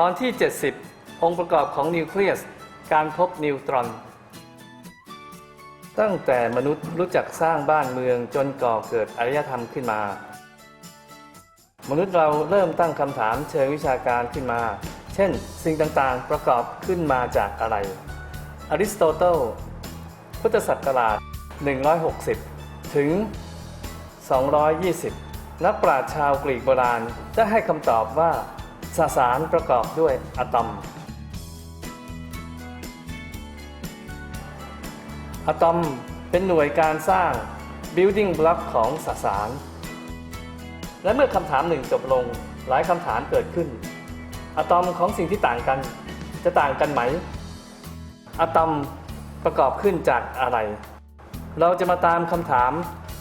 ตอนที่ 70 องค์ประกอบของนิวเคลียส การพบนิวตรอน ตั้งแต่มนุษย์รู้จักสร้างบ้านเมืองจนก่อเกิดอารยธรรมขึ้นมา มนุษย์เราเริ่มตั้งคำถามเชิงวิชาการขึ้นมา เช่น สิ่งต่างๆ ประกอบขึ้นมาจากอะไรอริสโตเติลพุทธศักราช 160 ถึง 220 นักปราชญ์ชาวกรีกโบราณได้ให้คำตอบว่า สสารประกอบด้วยอะตอม อะตอมเป็นหน่วยการสร้าง building block ของสสาร และเมื่อคำถามหนึ่งจบลงหลายคำถามเกิดขึ้น อะตอมของสิ่งที่ต่างกัน จะต่างกันไหม อะตอมประกอบขึ้นจากอะไร เราจะมาตามคำถาม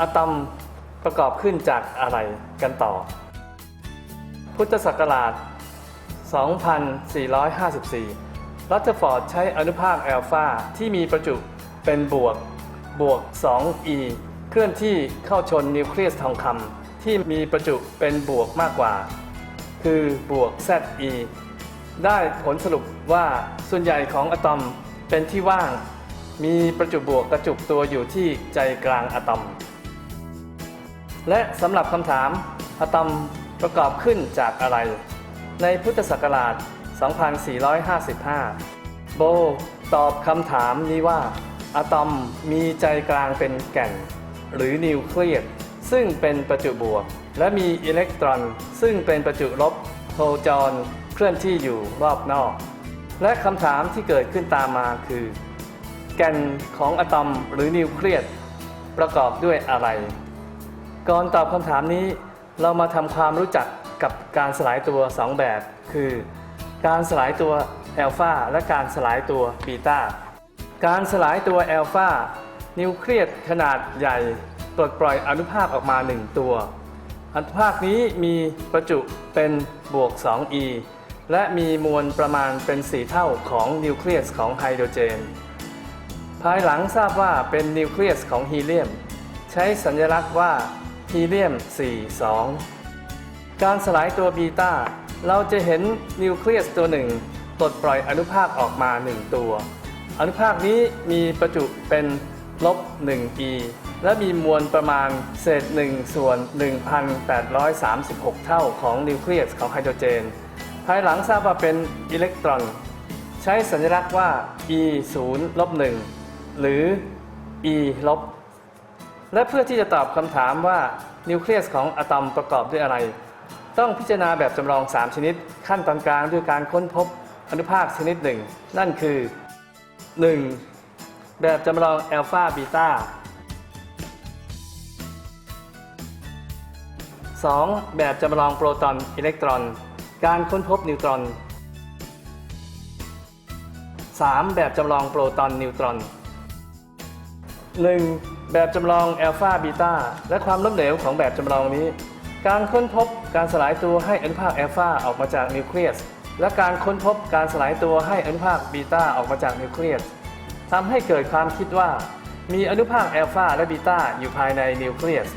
อะตอมประกอบขึ้นจากอะไรกันต่อ พุทธศักราช 2454 รัตเทอร์ฟอร์ดใช้อนุภาคแอลฟาที่มีประจุเป็นบวก บวก 2e เคลื่อนที่เข้าชนนิวเคลียสทองคำที่มีประจุเป็นบวกมากกว่า คือบวก ze ได้ผลสรุปว่าส่วนใหญ่ของอะตอมเป็นที่ว่าง มีประจุบวกกระจุกตัวอยู่ที่ใจกลางอะตอม และสำหรับคำถามอะตอมประกอบขึ้นจากอะไร ในพุทธศักราช 2455 โบตอบคำถามนี้ว่า อะตอมมีใจกลางเป็นแก่น หรือนิวเคลียสซึ่งเป็นประจุบวก และมีอิเล็กตรอน ซึ่งเป็นประจุลบโคจรเคลื่อนที่อยู่รอบนอก และคำถามที่เกิดขึ้นตามมาคือ แก่นของอะตอมหรือนิวเคลียสประกอบด้วยอะไร ก่อนตอบคำถามนี้เรามาทำความรู้จัก กับการสลายตัว 2 แบบ คือ การสลายตัวแอลฟาและการสลายตัวบีตาการสลายตัวแอลฟานิวเคลียสขนาดใหญ่ปลดปล่อยอนุภาคออกมา 1 ตัว อนุภาคนี้มีประจุเป็นบวก 2e และมีมวลประมาณเป็น 4 เท่าของนิวเคลียสของไฮโดรเจน ภายหลังทราบว่าเป็นนิวเคลียสของฮีเลียม ใช้สัญลักษณ์ว่าฮีเลียม 42 การสลายตัวบีตาเราจะเห็นนิวเคลียสตัวหนึ่งปลดปล่อยอนุภาคออกมา 1 ตัว อนุภาคนี้มีประจุเป็นลบ 1e และมีมวลประมาณเศษ 1 ส่วน 1,836 เท่าของนิวเคลียสของไฮโดรเจน ภายหลังทราบว่าเป็นอิเล็กตรอน ใช้สัญลักษณ์ว่า e 0ลบ1หรือ e ลบและเพื่อที่จะตอบคำถามว่านิวเคลียสของอะตอมประกอบด้วยอะไร ต้องพิจารณาแบบจำลอง 3 ชนิด ขั้นตอนกลางด้วยการค้นพบอนุภาคชนิดหนึ่ง นั่นคือ 1. แบบจำลองแอลฟาบีตา 2. แบบจำลองโปรตอนอิเล็กตรอน การค้นพบนิวตรอน 3. แบบจำลองโปรตอนนิวตรอน 1. แบบจำลองแอลฟาบีตาและความล้มเหลวของแบบจำลองนี้ การค้นพบการสลายตัวให้อนุภาคแอลฟาออกมาจากนิวเคลียส และการค้นพบการสลายตัวให้อนุภาคบีตาออกมาจากนิวเคลียสทำให้เกิดความคิดว่า มีอนุภาคแอลฟาและบีตาอยู่ภายในนิวเคลียส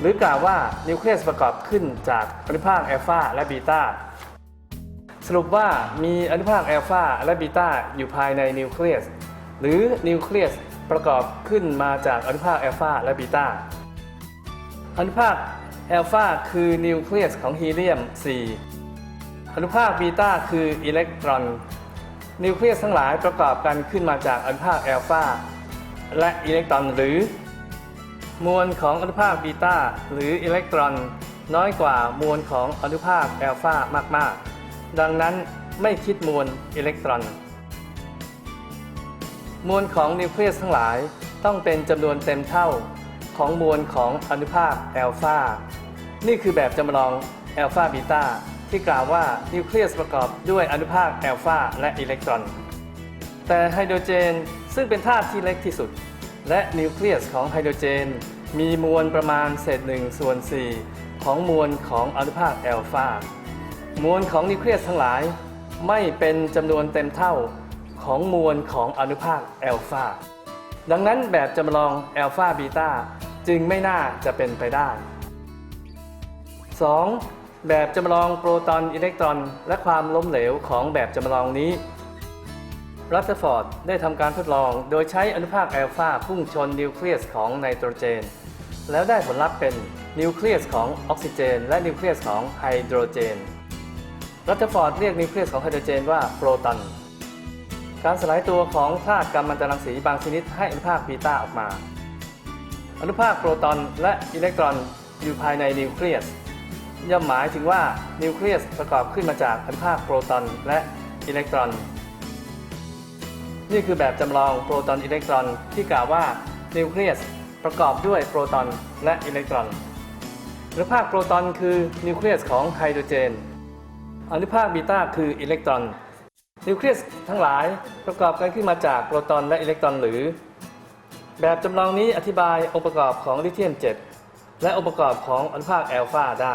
หรือกล่าวว่านิวเคลียสประกอบขึ้นจากอนุภาคแอลฟาและบีตาสรุปว่ามีอนุภาคแอลฟาและบีตาอยู่ภายในนิวเคลียส หรือนิวเคลียสประกอบขึ้นมาจากอนุภาคแอลฟาและบีตาอนุภาค แอลฟาคือนิวเคลียสของฮีเลียม 4 อนุภาคบีตาคืออิเล็กตรอน นิวเคลียสทั้งหลายประกอบกันขึ้นมาจากอนุภาคแอลฟาและอิเล็กตรอนหรือ มวลของอนุภาคบีตาหรืออิเล็กตรอน น้อยกว่ามวลของอนุภาคแอลฟามาก ๆ ดังนั้นไม่คิดมวลอิเล็กตรอน มวลของนิวเคลียสทั้งหลายต้องเป็นจำนวนเต็มเท่า ของมวลของอนุภาคแอลฟานี่คือแบบจำลองแอลฟาบีตาที่กล่าวว่านิวเคลียสประกอบด้วยอนุภาคแอลฟาและอิเล็กตรอน แต่ไฮโดรเจนซึ่งเป็นธาตุที่เล็กที่สุด และนิวเคลียสของไฮโดรเจน มีมวลประมาณเศษ1ส่วน4ของมวลของอนุภาคแอลฟามวลของนิวเคลียสทั้งหลาย ไม่เป็นจำนวนเต็มเท่าของมวลของอนุภาคแอลฟาดังนั้นแบบจำลองแอลฟาบีตา จึงไม่น่าจะเป็นไปได้ 2. แบบจำลองโปรตอนอิเล็กตรอน และความล้มเหลวของแบบจำลองนี้รัตเทอร์ฟอร์ดได้ทำการทดลองโดยใช้อนุภาคแอลฟาพุ่งชนนิวเคลียสของไนโตรเจน แล้วได้ผลลัพธ์เป็นนิวเคลียสของออกซิเจน และนิวเคลียสของไฮโดรเจนรัตเทอร์ฟอร์ดเรียกนิวเคลียสของไฮโดรเจนว่าโปรตอนการสลายตัวของธาตุกัมมันตรังสีบางชนิดให้อนุภาคบีตาออกมา อนุภาคโปรตอนและอิเล็กตรอนอยู่ภายในนิวเคลียสย่อมหมายถึงว่านิวเคลียสประกอบขึ้นมาจากอนุภาคโปรตอนและอิเล็กตรอน นี่คือแบบจำลองโปรตอนอิเล็กตรอนที่กล่าวว่านิวเคลียสประกอบด้วยโปรตอนและอิเล็กตรอนอนุภาคโปรตอนคือนิวเคลียสของไฮโดรเจน อนุภาคบีตาคืออิเล็กตรอน นิวเคลียสทั้งหลายประกอบกันขึ้นมาจากโปรตอนและอิเล็กตรอนหรือ แบบจำลองนี้อธิบายองค์ประกอบของลิเธียม 7 และองค์ประกอบของอนุภาคแอลฟาได้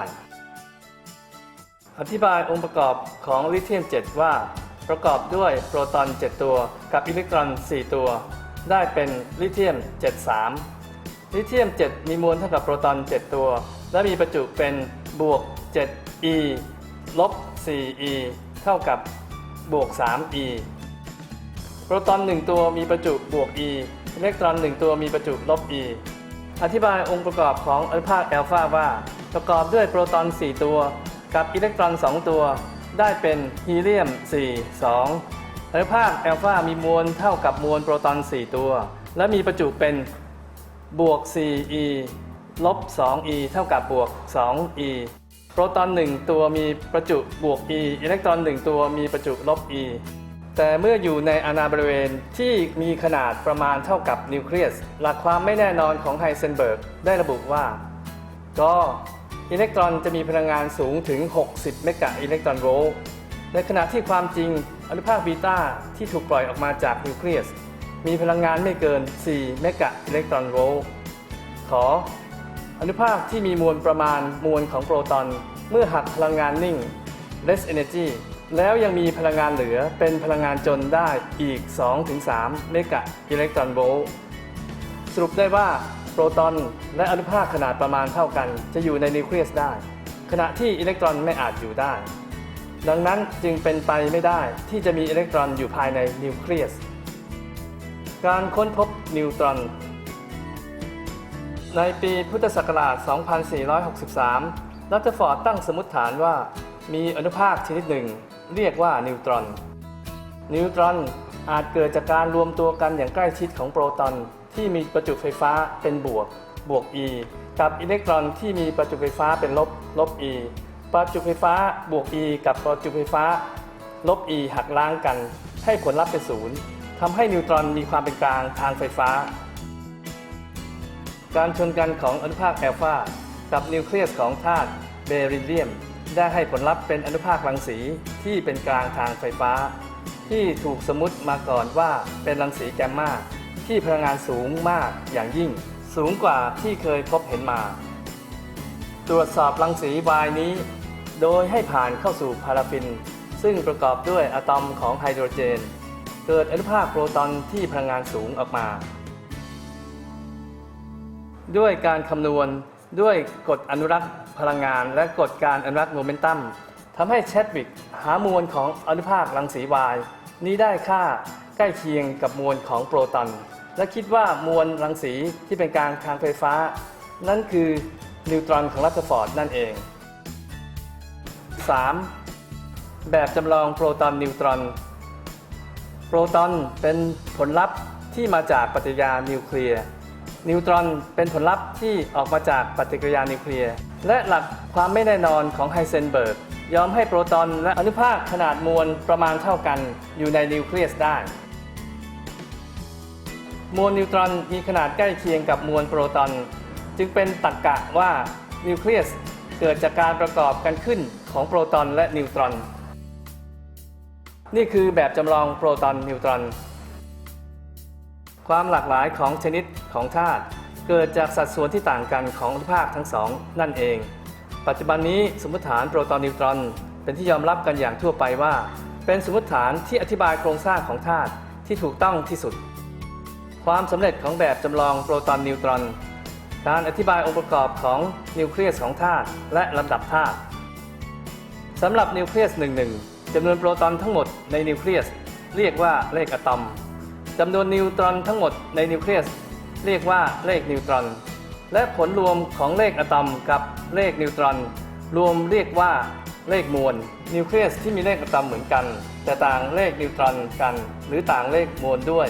อธิบายองค์ประกอบของลิเธียม 7 ว่า ประกอบด้วยโปรตอน 7 ตัวกับอิเล็กตรอน 4 ตัว ได้เป็นลิเธียม 73 ลิเธียม 7 มีมวลเท่ากับโปรตอน 7 ตัว และมีประจุเป็นบวก 7e ลบ 4e เท่ากับบวก 3e โปรตอน 1 ตัวมีประจุบวก e อิเล็กตรอน 1 ตัวมีประจุลบ e อธิบายองค์ประกอบของอนุภาคแอลฟาว่า ประกอบด้วยโปรตอน 4 ตัว กับอิเล็กตรอน 2 ตัว ได้เป็นฮีเลียม 4 2 อนุภาคแอลฟามีมวลเท่ากับมวลโปรตอน 4 ตัว และมีประจุเป็นบวก 4e ลบ 2e เท่ากับบวก 2e โปรตอน 1 ตัวมีประจุบวก e อิเล็กตรอน 1 ตัวมีประจุลบ e แต่เมื่ออยู่ในอาณาบริเวณที่มีขนาดประมาณเท่ากับนิวเคลียส หลักความไม่แน่นอนของไฮเซนเบิร์กได้ระบุว่า ก็อิเล็กตรอนจะมีพลังงานสูงถึง 60 เมกะอิเล็กตรอนโวลต์ ในขณะที่ความจริงอนุภาคบีตาที่ถูกปล่อยออกมาจากนิวเคลียส มีพลังงานไม่เกิน 4 เมกะอิเล็กตรอนโวลต์ ขอ อนุภาคที่มีมวลประมาณมวลของโปรตอน เมื่อหักพลังงานนิ่ง less energy แล้วยังมีพลังงานเหลือเป็นพลังงานจนได้อีก 2-3 เมกะอิเล็กตรอนโวลต์สรุปได้ว่าโปรตอนและอนุภาคขนาดประมาณเท่ากัน จะอยู่ในนิวเคลียสได้ ขณะที่อิเล็กตรอนไม่อาจอยู่ได้ ดังนั้นจึงเป็นไปไม่ได้ที่จะมีอิเล็กตรอนอยู่ภายในนิวเคลียส การค้นพบนิวตรอน ในปีพุทธศักราช 2463 รัตเทอร์ฟอร์ดตั้งสมมติฐานว่ามีอนุภาคชนิดหนึ่ง เรียกว่านิวตรอน นิวตรอนอาจเกิดจากการรวมตัวกันอย่างใกล้ชิดของโปรตอนที่มีประจุไฟฟ้าเป็นบวก บวก e กับอิเล็กตรอนที่มีประจุไฟฟ้าเป็นลบ ลบ e ประจุไฟฟ้าบวก e กับประจุไฟฟ้า ลบ e หักล้างกัน ให้ผลลัพธ์เป็นศูนย์ทำให้นิวตรอนมีความเป็นกลางทางไฟฟ้า การชนกันของอนุภาคแอลฟากับนิวเคลียสของธาตุเบริเลียม ได้ให้ผลลัพธ์เป็นอนุภาครังสีที่เป็นกลางทางไฟฟ้า ที่ถูกสมมติมาก่อนว่าเป็นรังสีแกมมาที่พลังงานสูงมากอย่างยิ่ง สูงกว่าที่เคยพบเห็นมา ตรวจสอบรังสี Y นี้ โดยให้ผ่านเข้าสู่พาราฟิน ซึ่งประกอบด้วยอะตอมของไฮโดรเจน เกิดอนุภาคโปรตอนที่พลังงานสูงออกมา ด้วยการคำนวณด้วยกฎอนุรักษ์ พลังงานและกฎการอนุรักษ์โมเมนตัมทำให้แชดวิกหามวลของอนุภาครังสีวาย นี้ได้ค่าใกล้เคียงกับมวลของโปรตอน และคิดว่ามวลรังสีที่เป็นกลางทางไฟฟ้า นั่นคือนิวตรอนของรัตเทอร์ฟอร์ดนั่นเอง 3. แบบจำลองโปรตอนนิวตรอน โปรตอนเป็นผลลัพธ์ที่มาจากปฏิกิริยานิวเคลียร์ นิวตรอนเป็นผลลัพธ์ที่ออกมาจากปฏิกิริยานิวเคลียร์ และหลักความไม่แน่นอนของไฮเซนเบิร์กยอมให้โปรตอนและอนุภาคขนาดมวลประมาณเท่ากันอยู่ในนิวเคลียสได้ มวลนิวตรอนมีขนาดใกล้เคียงกับมวลโปรตอน จึงเป็นตรรกะว่านิวเคลียสเกิดจากการประกอบกันขึ้นของโปรตอนและนิวตรอน นี่คือแบบจำลองโปรตอนนิวตรอน ความหลากหลายของชนิดของธาตุเกิดจากสัดส่วนที่ต่างกันของอนุภาคทั้งสองนั่นเอง ปัจจุบันนี้สมมติฐานโปรตอนนิวตรอน เป็นที่ยอมรับกันอย่างทั่วไปว่า เป็นสมมติฐานที่อธิบายโครงสร้างของธาตุที่ถูกต้องที่สุด ความสำเร็จของแบบจำลองโปรตอนนิวตรอน การอธิบายองค์ประกอบของนิวเคลียสของธาตุและลำดับธาตุสำหรับนิวเคลียส11จำนวนโปรตอนทั้งหมดในนิวเคลียสเรียกว่าเลขอะตอม จำนวนนิวตรอนทั้งหมดในนิวเคลียสเรียกว่าเลขนิวตรอน และผลรวมของเลขอะตอมกับเลขนิวตรอน รวมเรียกว่าเลขมวล นิวเคลียสที่มีเลขอะตอมเหมือนกัน แต่ต่างเลขนิวตรอนกัน หรือต่างเลขมวลด้วย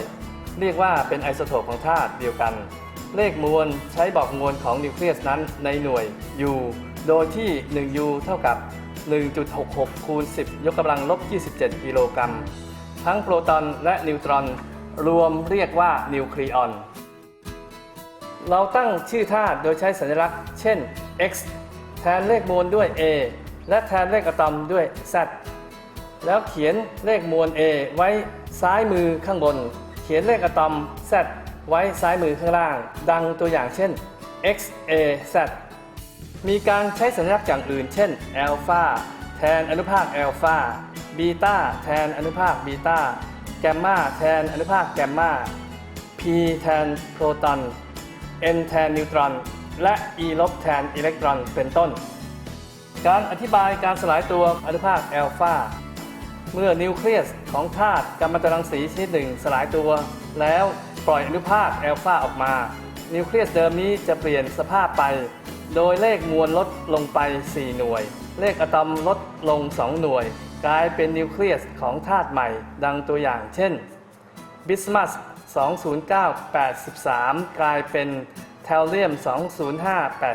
เรียกว่าเป็นไอโซโทปของธาตุเดียวกัน เลขมวลใช้บอกมวลของนิวเคลียสนั้นในหน่วย U โดยที่ 1 U เท่ากับ 1.66คูณ10 ยกกำลังลบ 27 กิโลกรัม ทั้งโปรตอนและนิวตรอน รวมเรียกว่านิวคลีออน เราตั้งชื่อธาตุโดยใช้สัญลักษณ์ เช่น x แทนเลขมวลด้วย a และแทนเลขอะตอมด้วย z แล้วเขียนเลขมวล a ไว้ซ้ายมือข้างบน เขียนเลขอะตอม z ไว้ซ้ายมือข้างล่าง ดังตัวอย่างเช่น x a z มีการใช้สัญลักษณ์อย่างอื่น เช่นอัลฟาแทนอนุภาคอัลฟาบีตาแทนอนุภาคบีตา แกมมาแทนอนุภาคแกมมา p แทนโปรตอน n แทนนิวตรอน และ e ลบแทนอิเล็กตรอน เป็นต้น การอธิบายการสลายตัวอนุภาคอัลฟาเมื่อนิวเคลียสของธาตุกัมมันตรังสีชนิดหนึ่งสลายตัว แล้วปล่อยอนุภาคอัลฟาออกมา นิวเคลียสเดิมนี้จะเปลี่ยนสภาพไป โดยเลขมวลลดลงไป 4 หน่วย เลขอะตอมลดลง 2 หน่วย กลายเป็นนิวเคลียสของธาตุใหม่ ดังตัวอย่างเช่นบิสมัส20983 กลายเป็นเทลเลียม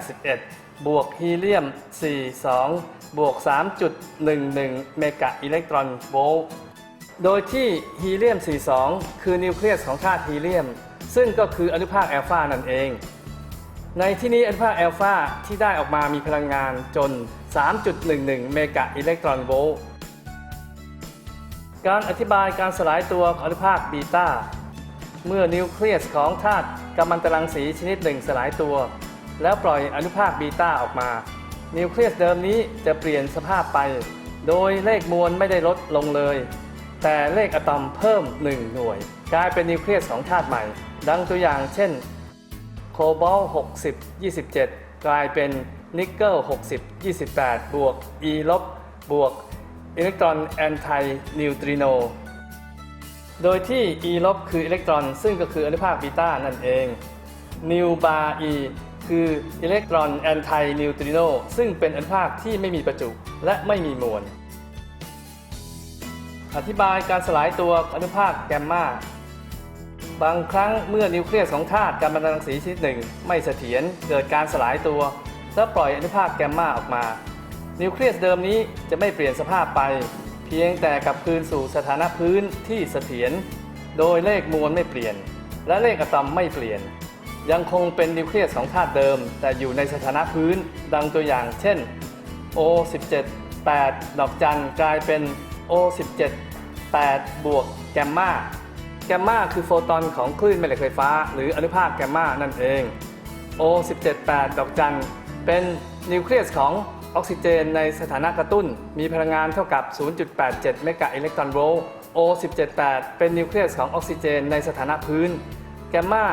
20581 บวกฮีเลียม 42 บวก 3.11 เมกะอิเล็กตรอนโวลต์โดยที่ฮีเลียม 42 คือนิวเคลียสของธาตุฮีเลียม ซึ่งก็คืออนุภาคแอลฟานั่นเอง ในที่นี้อนุภาคแอลฟาที่ได้ออกมามีพลังงานจน 3.11 เมกะอิเล็กตรอนโวลต์ การอธิบายการสลายตัวของอนุภาคบีตาเมื่อนิวเคลียสของธาตุกัมมันตรังสีชนิดหนึ่งสลายตัว แล้วปล่อยอนุภาคบีตาออกมา นิวเคลียสเดิมนี้จะเปลี่ยนสภาพไป โดยเลขมวลไม่ได้ลดลงเลย แต่เลขอะตอมเพิ่ม 1 หน่วย กลายเป็นนิวเคลียสของธาตุใหม่ ดังตัวอย่างเช่น โคบอล60 27 กลายเป็นนิกเกิล60 28 บวก E ลบบวก อิเล็กตรอนแอนไทนิวตริโน โดยที่ E ลบคืออิเล็กตรอน ซึ่งก็คืออนุภาคบีตานั่นเองนิวบาร์ E คืออิเล็กตรอนแอนไทนิวตริโนซึ่งเป็นอนุภาคที่ไม่มีประจุและไม่มีมวล อธิบายการสลายตัวอนุภาคแกมมาบางครั้งเมื่อนิวเคลียสของธาตุกัมมันตรังสีชนิดหนึ่ง ไม่เสถียรเกิดการสลายตัว และปล่อยอนุภาคแกมมาออกมา นิวเคลียสเดิมนี้จะไม่เปลี่ยนสภาพไป เพียงแต่กลับคืนสู่สถานะพื้นที่เสถียรโดยเลขมวลไม่เปลี่ยน และเลขอะตอมไม่เปลี่ยน ยังคงเป็นนิวเคลียสของธาตุเดิม แต่อยู่ในสถานะพื้นดังตัวอย่าง เช่น O17 8 ดอกจันกลายเป็น O17 8 บวกแกมมาแกมมาคือโฟตอนของคลื่นแม่เหล็กไฟฟ้า หรืออนุภาคแกมมานั่นเอง O17 8 ดอกจันเป็นนิวเคลียสของ ออกซิเจนในสถานะกระตุ้น มีพลังงานเท่ากับ 0.87 เมกะอิเล็กตรอนโวลต์ O17 8 เป็นนิวเคลียสของออกซิเจนในสถานะพื้น แกมมา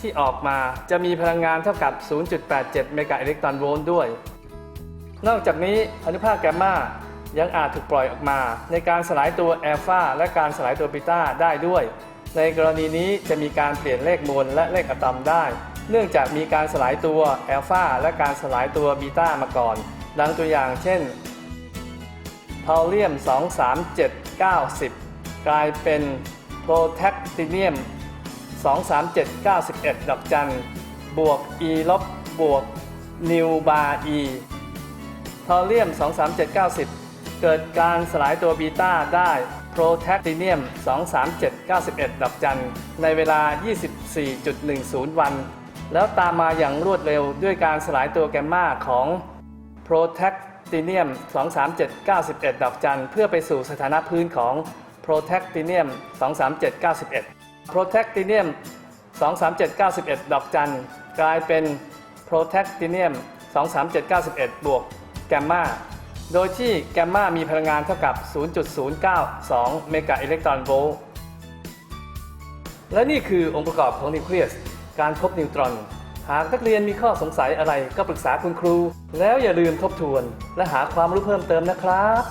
ที่ออกมาจะมีพลังงานเท่ากับ 0.87 เมกะอิเล็กตรอนโวลต์ด้วย นอกจากนี้อนุภาคแกมมายังอาจถูกปล่อยออกมา ในการสลายตัวแอลฟาและการสลายตัวบีตาได้ด้วย ในกรณีนี้จะมีการเปลี่ยนเลขมวลและเลขอะตอมได้ เนื่องจากมีการสลายตัวแอลฟาและการสลายตัวบีตามาก่อน ดังตัวอย่างเช่นพาวเลียม 23790 กลายเป็นโปรแทคติเนียม 23791 ดอกจัน บวก E ลบบวกนิวบาร์ E ทอเรียม 23790 เกิดการสลายตัวบีตาได้โปรแทคติเนียม 23791 ดอกจัน ในเวลา 24.10 วัน แล้วตามมาอย่างรวดเร็วด้วยการสลายตัวแกมมาของ โปรแทคติเนียม23791 ดอกจัน เพื่อไปสู่สถานะพื้นของโปรแทคติเนียม23791โปรแทคติเนียม23791 ดอกจัน กลายเป็นโปรแทคติเนียม23791 บวกแกมมาโดยที่แกมมามีพลังงานเท่ากับ 0.092 เมกะอิเล็กตรอนโวลต์ และนี่คือองค์ประกอบของนิวเคลียส การพบนิวตรอน หากนักเรียนมีข้อสงสัยอะไรก็ปรึกษาคุณครู แล้วอย่าลืมทบทวน และหาความรู้เพิ่มเติมนะครับ